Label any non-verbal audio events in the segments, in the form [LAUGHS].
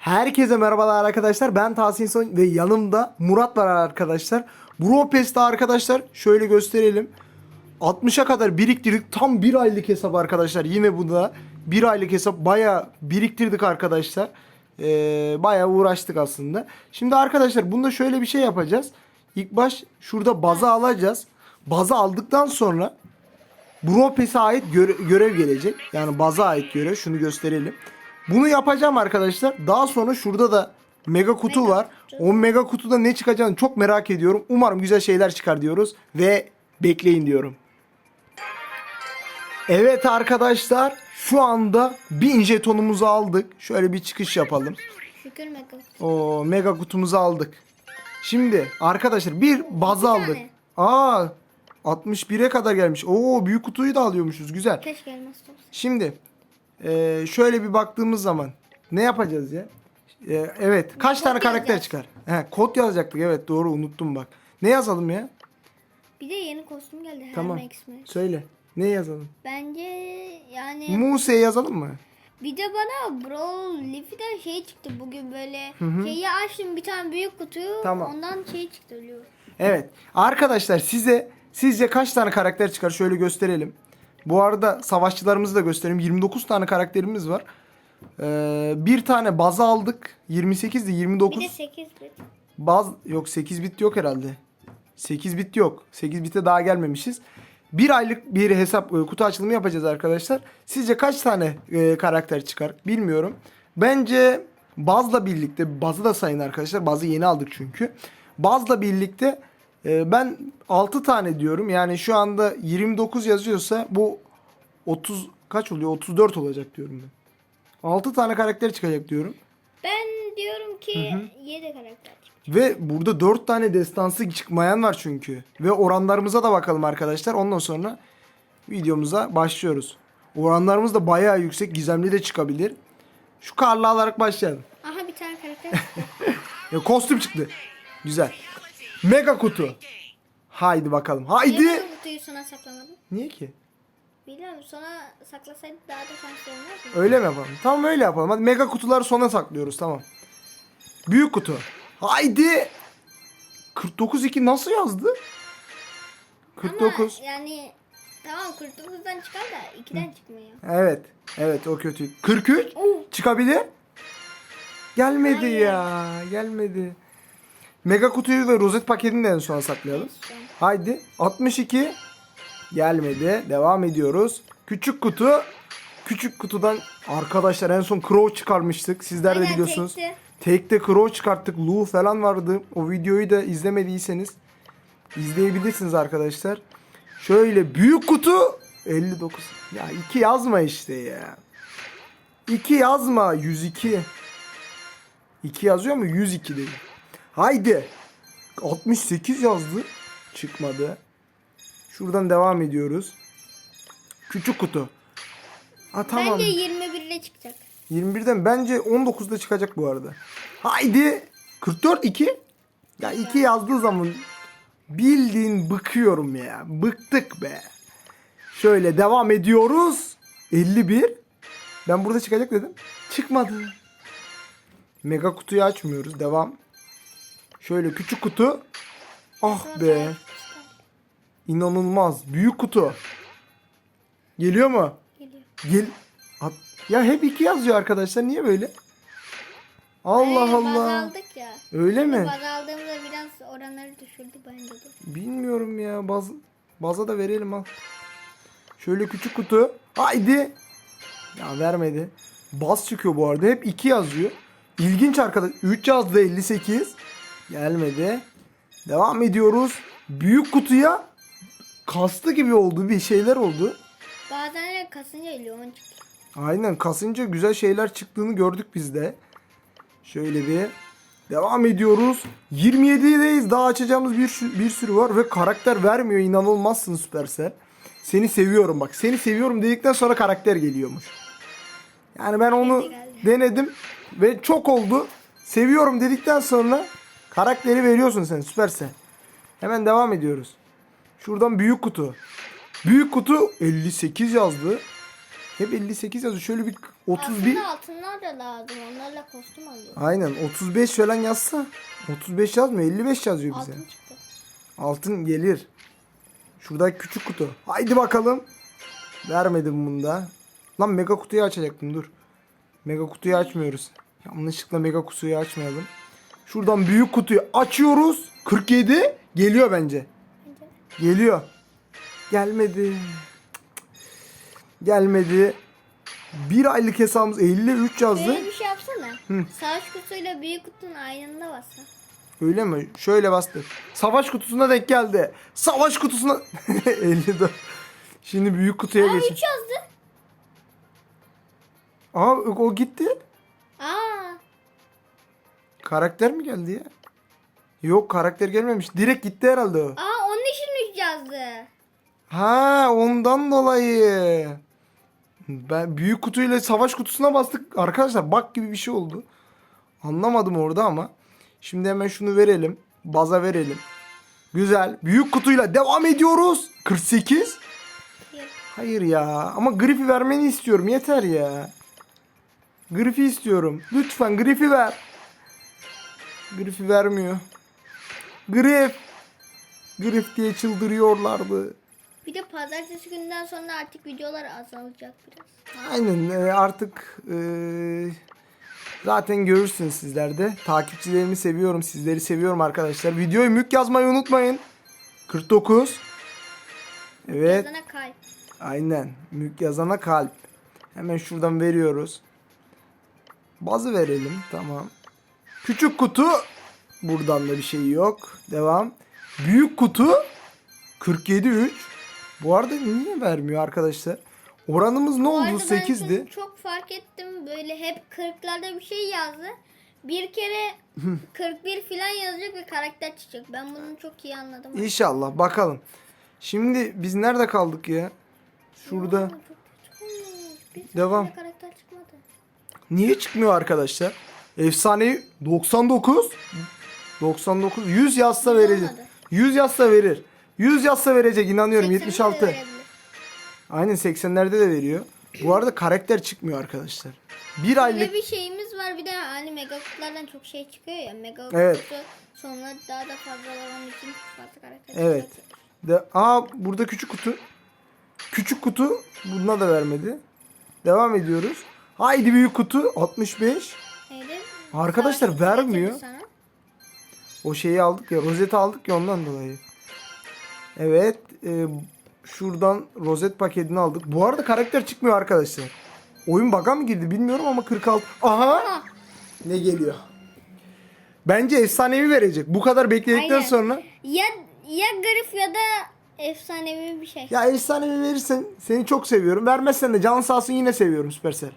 Herkese merhabalar arkadaşlar. Ben Tahsin Son ve yanımda Murat var arkadaşlar. Bro Pass'te arkadaşlar şöyle gösterelim. 60'a kadar biriktirdik. Tam bir aylık hesap arkadaşlar. Yine bu da bir aylık hesap baya biriktirdik arkadaşlar. Ee, baya uğraştık aslında. Şimdi arkadaşlar bunda şöyle bir şey yapacağız. İlk baş şurada baza alacağız. Baza aldıktan sonra Bro Pass'e ait göre- görev gelecek. Yani baza ait görev. Şunu gösterelim. Bunu yapacağım arkadaşlar. Daha sonra şurada da mega kutu Mega var. kutu. O mega kutuda ne çıkacağını çok merak ediyorum. Umarım güzel şeyler çıkar diyoruz. Ve bekleyin diyorum. Evet arkadaşlar. Şu anda 1000 jetonumuzu aldık. Şöyle bir çıkış yapalım. Şükür mega. O mega kutumuzu aldık. Şimdi arkadaşlar bir İki aldık. Aa 61'e kadar gelmiş. Oo büyük kutuyu da alıyormuşuz. Güzel. Keşke elmas olsa. Şimdi eee, şöyle bir baktığımız zaman ne yapacağız ya? Eee, evet. Kaç Kod tane karakter yazacağız. çıkar? He, kod yazacaktık. Evet doğru unuttum bak. Ne yazalım ya? Bir de yeni kostüm geldi. Tamam. Max Max. Söyle. Ne yazalım? Bence yani Muse yazalım mı? bir de bana Brawl Leafy'den şey çıktı bugün böyle şeyi açtım bir tane büyük kutuyu Tamam. ondan şey çıktı ölüyor. Evet. Arkadaşlar size sizce kaç tane karakter çıkar? Şöyle gösterelim. Bu arada savaşçılarımızı da göstereyim. 29 tane karakterimiz var. Ee, bir tane baza aldık. 28 de 29. Bir de 8 bit. Baz yok 8 bit yok herhalde. 8 bit yok. 8 bite daha gelmemişiz. Bir aylık bir hesap e, kutu açılımı yapacağız arkadaşlar. Sizce kaç tane e, karakter çıkar bilmiyorum. Bence Baz'la birlikte Baz'ı da sayın arkadaşlar. Baz'ı yeni aldık çünkü. Baz'la birlikte ben 6 tane diyorum. Yani şu anda 29 yazıyorsa bu 30 kaç oluyor? 34 olacak diyorum ben. 6 tane karakter çıkacak diyorum. Ben diyorum ki 7 karakter. Ve burada 4 tane destansı çıkmayan var çünkü. Ve oranlarımıza da bakalım arkadaşlar. Ondan sonra videomuza başlıyoruz. Oranlarımız da bayağı yüksek. Gizemli de çıkabilir. Şu karlı alarak başlayalım. Aha bir tane karakter [LAUGHS] çıktı. Ya kostüm çıktı. Güzel. Mega kutu. Haydi bakalım. Haydi. Niye bu kutuyu sona saklamadın? Niye ki? Bilmiyorum sona saklasaydı daha da şanslı olmaz mı? Öyle mi yapalım? Tamam öyle yapalım. Hadi mega kutuları sona saklıyoruz. Tamam. Büyük kutu. Haydi. 49 2 nasıl yazdı? 49. Ama yani tamam 49'dan çıkar da 2'den çıkmıyor. Evet. Evet o kötü. 43 Oo. çıkabilir. Gelmedi Hayır. ya. Gelmedi. Mega kutuyu ve rozet paketini de en sona saklayalım. Haydi. 62 gelmedi. Devam ediyoruz. Küçük kutu. Küçük kutudan arkadaşlar en son Crow çıkarmıştık. Sizler de Aynen, biliyorsunuz. tekti. Tekte Crow çıkarttık. Lu falan vardı. O videoyu da izlemediyseniz izleyebilirsiniz arkadaşlar. Şöyle büyük kutu 59. Ya 2 yazma işte ya. 2 yazma 102. 2 yazıyor mu? 102 dedi. Haydi. 68 yazdı. Çıkmadı. Şuradan devam ediyoruz. Küçük kutu. Ha tamam. Bence 21'de çıkacak. 21'den bence 19'da çıkacak bu arada. Haydi. 44 2. Ya 2 yazdığı zaman bildiğin bıkıyorum ya. Bıktık be. Şöyle devam ediyoruz. 51. Ben burada çıkacak dedim. Çıkmadı. Mega kutuyu açmıyoruz. Devam. Şöyle küçük kutu. Ah be. İnanılmaz. Büyük kutu. Geliyor mu? Geliyor. Gel. Ya hep iki yazıyor arkadaşlar. Niye böyle? Allah Hayır, Baz Allah. aldık ya. Öyle mi? Baz aldığımızda biraz oranları düşürdü bence de. Bilmiyorum ya. Baz, baza da verelim al. Şöyle küçük kutu. Haydi. Ya vermedi. Baz çıkıyor bu arada. Hep iki yazıyor. İlginç arkadaş. 3 yazdı 58. Gelmedi. Devam ediyoruz. Büyük kutuya kastı gibi oldu. Bir şeyler oldu. Bazen de kasınca 50 10 çıkıyor. Aynen kasınca güzel şeyler çıktığını gördük biz de. Şöyle bir devam ediyoruz. 27'deyiz. Daha açacağımız bir, bir sürü var ve karakter vermiyor. İnanılmazsın Supercell. Seni seviyorum bak. Seni seviyorum dedikten sonra karakter geliyormuş. Yani ben onu denedim ve çok oldu. Seviyorum dedikten sonra karakteri veriyorsun sen Supercell. Hemen devam ediyoruz. Şuradan büyük kutu. Büyük kutu 58 yazdı. Hep 58 yazıyor. Şöyle bir 31. Aslında altınlar da lazım. Onlarla kostüm alıyor. Aynen 35 falan yazsa. 35 yazmıyor 55 yazıyor bize. Altın çıktı. Altın gelir. Şurada küçük kutu. Haydi bakalım. Vermedim bunu da. Lan mega kutuyu açacaktım dur. Mega kutuyu açmıyoruz. Yanlışlıkla mega kutuyu açmayalım. Şuradan büyük kutuyu açıyoruz. 47 geliyor bence. Geliyor. Gelmedi. Gelmedi. Bir aylık hesabımız 53 yazdı. Böyle bir şey yapsana. Savaş kutuyla büyük kutunun aynında bassa. Öyle mi? Şöyle bastı. Savaş kutusuna denk geldi. Savaş kutusuna [LAUGHS] 54. Şimdi büyük kutuya Aa geçin. 3 yazdı. Aa o gitti. Aa. Karakter mi geldi ya? Yok karakter gelmemiş. Direkt gitti herhalde o. Aa onun için 3 yazdı. Ha ondan dolayı. Ben büyük kutuyla savaş kutusuna bastık. Arkadaşlar bak gibi bir şey oldu. Anlamadım orada ama. Şimdi hemen şunu verelim. Baza verelim. Güzel. Büyük kutuyla devam ediyoruz. 48. Hayır ya. Ama Griff'i vermeni istiyorum. Yeter ya. Griff'i istiyorum. Lütfen Griff'i ver. Griff'i vermiyor. Griff. Griff diye çıldırıyorlardı. Bir de pazartesi günden sonra artık videolar azalacak biraz. Aynen e, artık e, zaten görürsünüz sizler de. Takipçilerimi seviyorum. Sizleri seviyorum arkadaşlar. Videoyu mük yazmayı unutmayın. 49. Evet. Yazana kalp. Aynen. Mük yazana kalp. Hemen şuradan veriyoruz. Bazı verelim. Tamam. Küçük kutu. Buradan da bir şey yok. Devam. Büyük kutu. 47 3. Bu arada niye vermiyor arkadaşlar? Oranımız ne oldu? arada ben 8'di. şunu çok fark ettim. Böyle hep 40'larda bir şey yazdı. Bir kere [LAUGHS] 41 falan yazacak ve karakter çıkacak. Ben bunu çok iyi anladım. İnşallah bakalım. Şimdi biz nerede kaldık ya? Şurada. Bir Devam. Niye çıkmıyor arkadaşlar? Efsanevi 99 99 100 yazsa verecek. olmadı. 100 yazsa verir. 100 yazsa verecek inanıyorum 80'i de 76. verebilir. Aynen 80'lerde de veriyor. Bu arada karakter çıkmıyor arkadaşlar. Bir aylık Böyle bir şeyimiz var. Bir de hani mega kutulardan çok şey çıkıyor ya. Mega Evet. kutu sonra daha da fazla olan için farklı karakter Evet. de aa burada küçük kutu. Küçük kutu buna da vermedi. Devam ediyoruz. Haydi büyük kutu 65. Arkadaşlar vermiyor. O şeyi aldık ya rozeti aldık ya ondan dolayı. Evet. e, şuradan rozet paketini aldık. Bu arada karakter çıkmıyor arkadaşlar. Oyun bug'a mı girdi bilmiyorum ama 46. Aha. Aha. Ne geliyor? Bence efsanevi verecek. Bu kadar bekledikten Aynen. sonra. Ya ya garip ya da efsanevi bir şey. Ya efsanevi verirsen seni çok seviyorum. Vermezsen de can sağ olsun yine seviyorum Supercell.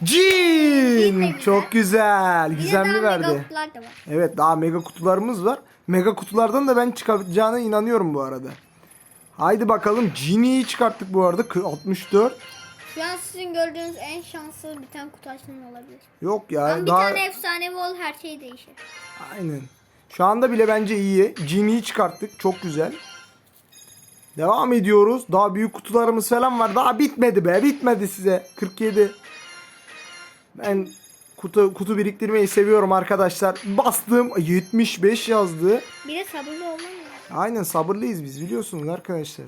Güzel. Çok güzel. Bir de Gizemli daha verdi. mega kutular da var. Evet daha mega kutularımız var. Mega kutulardan da ben çıkacağına inanıyorum bu arada. Haydi bakalım. Geni'yi çıkarttık bu arada. Kı- 64. Şu an sizin gördüğünüz en şanslı bir tane kutu açılımı olabilir. Yok ya. Ama bir daha... tane efsanevi ol her şey değişir. Aynen. Şu anda bile bence iyi. Geni'yi çıkarttık. Çok güzel. Devam ediyoruz. Daha büyük kutularımız falan var. Daha bitmedi be. Bitmedi size. 47. Ben kutu kutu biriktirmeyi seviyorum arkadaşlar. Bastım 75 yazdı. Bir de sabırlı olman. Aynen sabırlıyız biz biliyorsunuz arkadaşlar.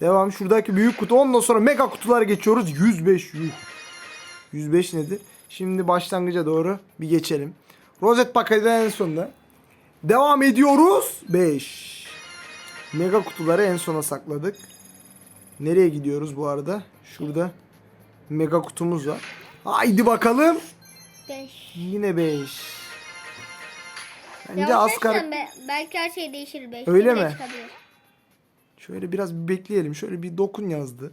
Devam şuradaki büyük kutu. Ondan sonra mega kutulara geçiyoruz. 105 yuh. 105 nedir? Şimdi başlangıca doğru bir geçelim. Rozet paketi en sonunda. Devam ediyoruz. 5. Mega kutuları en sona sakladık. Nereye gidiyoruz bu arada? Şurada mega kutumuz var. Haydi bakalım. 5. Yine 5. Bence az kar... Be, belki her şey değişir 5. Öyle mi? Şöyle biraz bir bekleyelim. Şöyle bir dokun yazdı.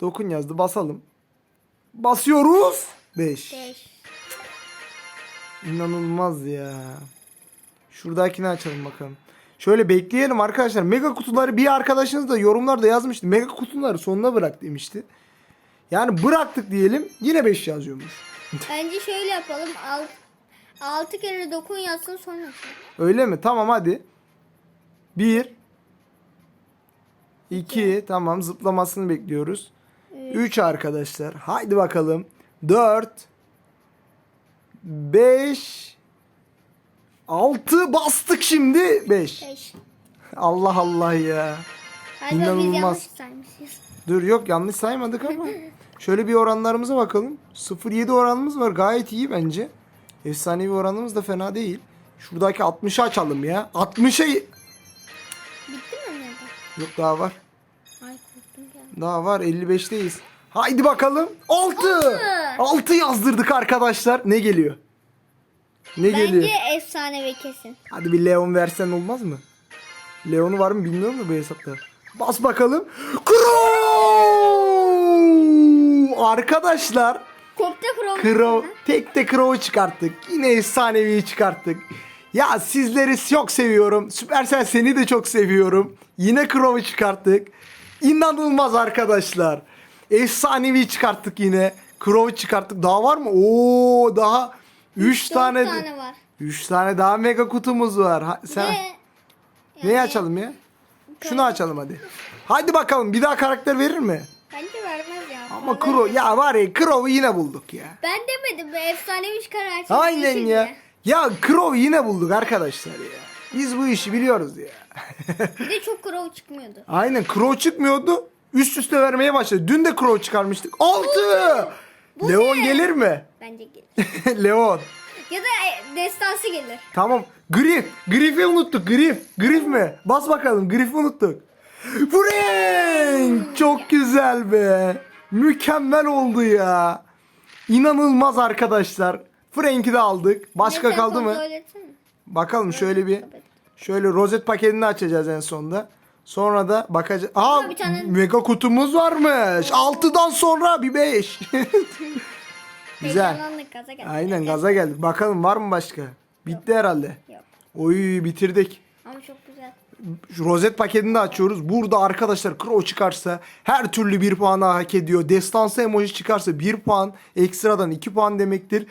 Dokun yazdı. Basalım. Basıyoruz. 5. 5. İnanılmaz ya. Şuradakini açalım bakalım. Şöyle bekleyelim arkadaşlar. Mega kutuları bir arkadaşınız da yorumlarda yazmıştı. Mega kutuları sonuna bırak demişti. Yani bıraktık diyelim. Yine 5 yazıyormuş. Bence şöyle yapalım. 6 kere dokun yazsın sonra. Öyle mi? Tamam hadi. 1 2 tamam zıplamasını bekliyoruz. 3 arkadaşlar. Haydi bakalım. 4 5 6 bastık şimdi 5. 5. Allah Allah ya. Hayır biz İnanılmaz. yanlış saymışız. Dur yok yanlış saymadık ama. [LAUGHS] Şöyle bir oranlarımıza bakalım. 0.7 oranımız var. Gayet iyi bence. Efsanevi oranımız da fena değil. Şuradaki 60'ı açalım ya. 60'a... Bitti mi nerede? Yok daha var. Ay korktum ya. Daha var 55'teyiz. Haydi bakalım. 6. 6 yazdırdık arkadaşlar. Ne geliyor? Ne geliyor? Bence efsane ve kesin. Hadi bir Leon versen olmaz mı? Leon'u var mı bilmiyorum da bu hesapta. Bas bakalım. Crow! Arkadaşlar Chrome. Crow, tek de Crow'u çıkarttık. Yine efsaneviyi çıkarttık. Ya sizleri çok seviyorum. Süpersel seni de çok seviyorum. Yine Crow'u çıkarttık. İnanılmaz arkadaşlar. Efsanevi çıkarttık yine. Crow'u çıkarttık. Daha var mı? Oo daha 3 Dört tane. tane var. 3 tane daha mega kutumuz var. Ha- sen Ve neyi açalım ya? Şunu açalım hadi. Hadi bakalım bir daha karakter verir mi? bence ya. Ama Crow ya var ya Crow'u yine bulduk ya. Ben demedim be her şey. Aynen ya. Ya Crow yine bulduk arkadaşlar ya. Biz bu işi biliyoruz ya. Bir de çok Crow çıkmıyordu. [LAUGHS] Aynen Crow çıkmıyordu. Üst üste vermeye başladı. Dün de Crow çıkarmıştık. 6. Bu Leon ne? gelir mi? Bence gelir. [LAUGHS] Leon. ya da e, destansı gelir. Tamam. Griff. Griff'i unuttuk. Griff. Griff mi? Bas bakalım. Griff'i unuttuk. Frank. Çok güzel be. Mükemmel oldu ya. İnanılmaz arkadaşlar. Frank'i de aldık. Başka Ne, sen kaldı mı? etsene. Bakalım şöyle bir şöyle rozet paketini açacağız en sonunda. Sonra da bakacağız. Aa bir tane- mega kutumuz varmış. 6'dan sonra bir 5. [LAUGHS] Güzel. Heyecanlandık gaza geldik. Aynen gaza geldik. Bakalım var mı başka? Bitti herhalde. Yok. Oy bitirdik. Ama çok güzel. Rozet paketini de açıyoruz. Burada arkadaşlar Crow çıkarsa her türlü bir puanı hak ediyor. Destansı emoji çıkarsa bir puan ekstradan iki puan demektir.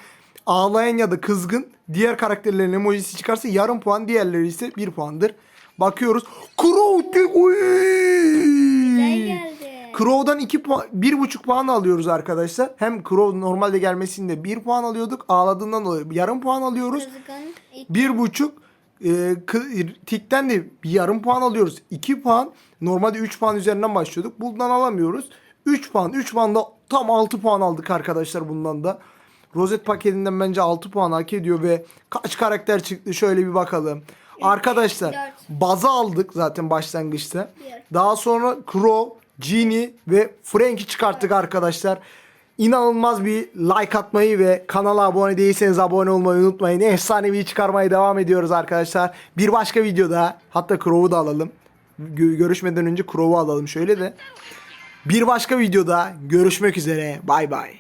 Ağlayan ya da kızgın diğer karakterlerin emojisi çıkarsa yarım puan diğerleri ise bir puandır. Bakıyoruz. Crow tek Crow'dan 2 puan, 1,5 puan alıyoruz arkadaşlar. Hem Crow normalde gelmesinde 1 puan alıyorduk. Ağladığından dolayı yarım puan alıyoruz. 1,5 e, tikten de bir yarım puan alıyoruz. 2 puan. Normalde 3 puan üzerinden başlıyorduk. Bundan alamıyoruz. 3 puan. 3 puan da tam 6 puan aldık arkadaşlar bundan da. Rozet paketinden bence 6 puan hak ediyor ve kaç karakter çıktı şöyle bir bakalım. Arkadaşlar baza aldık zaten başlangıçta. Daha sonra Crow, Genie ve Frank'i çıkarttık arkadaşlar. İnanılmaz bir like atmayı ve kanala abone değilseniz abone olmayı unutmayın. Efsanevi çıkarmaya devam ediyoruz arkadaşlar. Bir başka videoda hatta Crow'u da alalım. Gö- görüşmeden önce Crow'u alalım şöyle de. Bir başka videoda görüşmek üzere. Bay bay.